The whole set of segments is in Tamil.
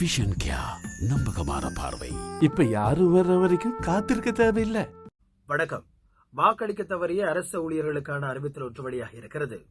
விஷன் கியா நம்பகமான பார்வை. இப்ப யாரும் வர்ற வரைக்கும் காத்திருக்க தேவையில்லை. வணக்கம். வாக்களிக்க தவறிய அரசு ஊழியர்களுக்கான அறிவித்தல் ஒன்று வழியாக இருக்கிறது.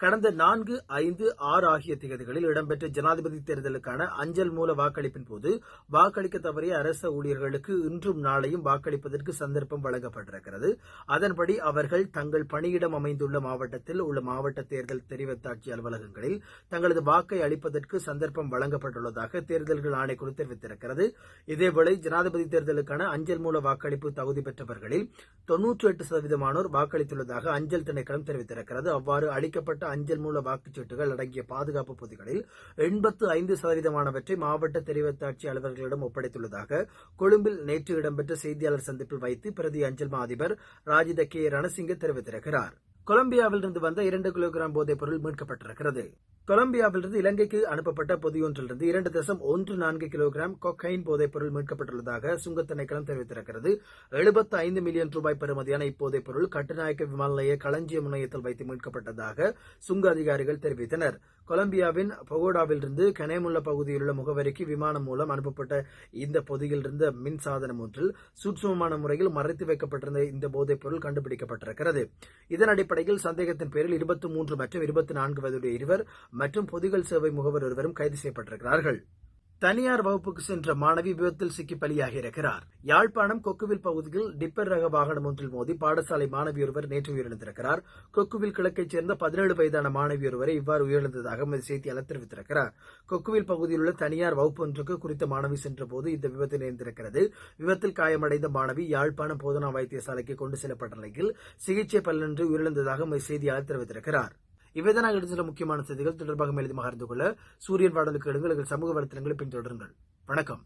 கடந்த நான்கு ஐந்து ஆறு ஆகிய திகதிகளில் இடம்பெற்ற ஜனாதிபதி தேர்தலுக்கான அஞ்சல் மூல வாக்களிப்பின் போது வாக்களிக்க தவறிய அரச ஊழியர்களுக்கு இன்றும் நாளையும் வாக்களிப்பதற்கு சந்தர்ப்பம் வழங்கப்பட்டிருக்கிறது. அதன்படி அவர்கள் தங்கள் பணியிடம் அமைந்துள்ள மாவட்டத்தில் உள்ள மாவட்ட தேர்தல் தெரிவத்தாட்சி அலுவலகங்களில் தங்களது வாக்கை அளிப்பதற்கு சந்தர்ப்பம் வழங்கப்பட்டுள்ளதாக தேர்தல்கள் ஆணைக்குழு தெரிவித்திருக்கிறது. இதேவேளை ஜனாதிபதி தேர்தலுக்கான அஞ்சல் மூல வாக்களிப்பு தகுதி பெற்றவர்களில் தொன்னூற்றி எட்டு சதவீதமானோர் வாக்களித்துள்ளதாக அஞ்சல் திணைக்களம் தெரிவித்திருக்கிறது. அவ்வாறு அளிக்கப்பட்ட அஞ்சல் மூல வாக்குச்சீட்டுகள் அடங்கிய பாதுகாப்பு பொதிகளில் எண்பத்து ஐந்து சதவீதமானவற்றை மாவட்ட தெரிவத்தாட்சி அலுவலர்களிடம் ஒப்படைத்துள்ளதாக கொழும்பில் நேற்று இடம்பெற்ற செய்தியாளர் சந்திப்பில் வைத்து பிரதி அஞ்சல் மா அதிபர் ராஜித கே ரணசிங்க தெரிவித்திருக்கிறார். கொலம்பியாவிலிருந்து வந்த இரண்டு கிலோகிராம் போதைப் பொருள் மீட்கப்பட்டிருக்கிறது. கொலம்பியாவிலிருந்து இலங்கைக்கு அனுப்பப்பட்ட பொதியொன்றிலிருந்து இரண்டு தசம் ஒன்று நான்கு கிலோகிராம் கொக்கைன் போதைப் பொருள் மீட்கப்பட்டுள்ளதாக சுங்கத் திணைக்களம் தெரிவித்திருக்கிறது. எழுபத்து ஐந்து மில்லியன் ரூபாய் பெறுமதியான இப்போதைப் பொருள் கட்டுநாயக்க விமான நிலைய களஞ்சிய முனையத்தில் வைத்து மீட்கப்பட்டதாக சுங்க அதிகாரிகள் தெரிவித்தனர். கொலம்பியாவின் பகோடாவிலிருந்து கனேமுள்ள பகுதியில் உள்ள முகவரிக்கு விமானம் மூலம் அனுப்பப்பட்ட இந்த பொதியில் இருந்த மின் சாதனம் ஒன்றில் சூட்சமமான முறையில் மறைத்து வைக்கப்பட்டிருந்த இந்த போதைப் பொருள் கண்டுபிடிக்கப்பட்டிருக்கிறது. இதன் அடிப்படையில் சந்தேகத்தின் பேரில் இருபத்தி மூன்று மற்றும் இருபத்தி நான்கு வயதுடைய இருவர் மற்றும் பொதுகள் சேவை முகவர் ஒருவரும் கைது செய்யப்பட்டிருக்கிறார்கள். தனியார் வகுப்புக்கு சென்ற மாணவி விபத்தில் சிக்கி பலியாகி இருக்கிறார் யாழ்ப்பாணம் கொக்குவில் பகுதியில் டிப்பர் ரக வாகனம் ஒன்றில் மோதி பாடசாலை மாணவி ஒருவர் நேற்று உயிரிழந்திருக்கிறார். கொக்குவில் கிழக்கைச் சேர்ந்த பதினேழு வயதான மாணவி ஒருவரை இவ்வாறு உயிரிழந்ததாக எமது செய்தியாளர் தெரிவித்திருக்கிறார். கொக்குவில் பகுதியில் உள்ள தனியார் வகுப்பு ஒன்றுக்கு குறித்த மாணவி சென்றபோது இந்த விபத்து நேர்ந்திருக்கிறது. விபத்தில் காயமடைந்த மாணவி யாழ்ப்பாணம் போதனா வைத்தியசாலைக்கு கொண்டு செல்லப்பட்ட நிலையில் சிகிச்சை பலனின்றி உயிரிழந்ததாக எமது செய்தியாளர் தெரிவித்திருக்கிறார். இவைதான் நாங்கள் சில முக்கியமான செய்திகள். தொடர்பாக மேலதிகமாக அறிந்து கொள்ள சூரியன் பாடலுக்கு எடுங்கள். எங்கள் சமூக வலைத்தளங்களை பின்தொடருங்கள். வணக்கம்.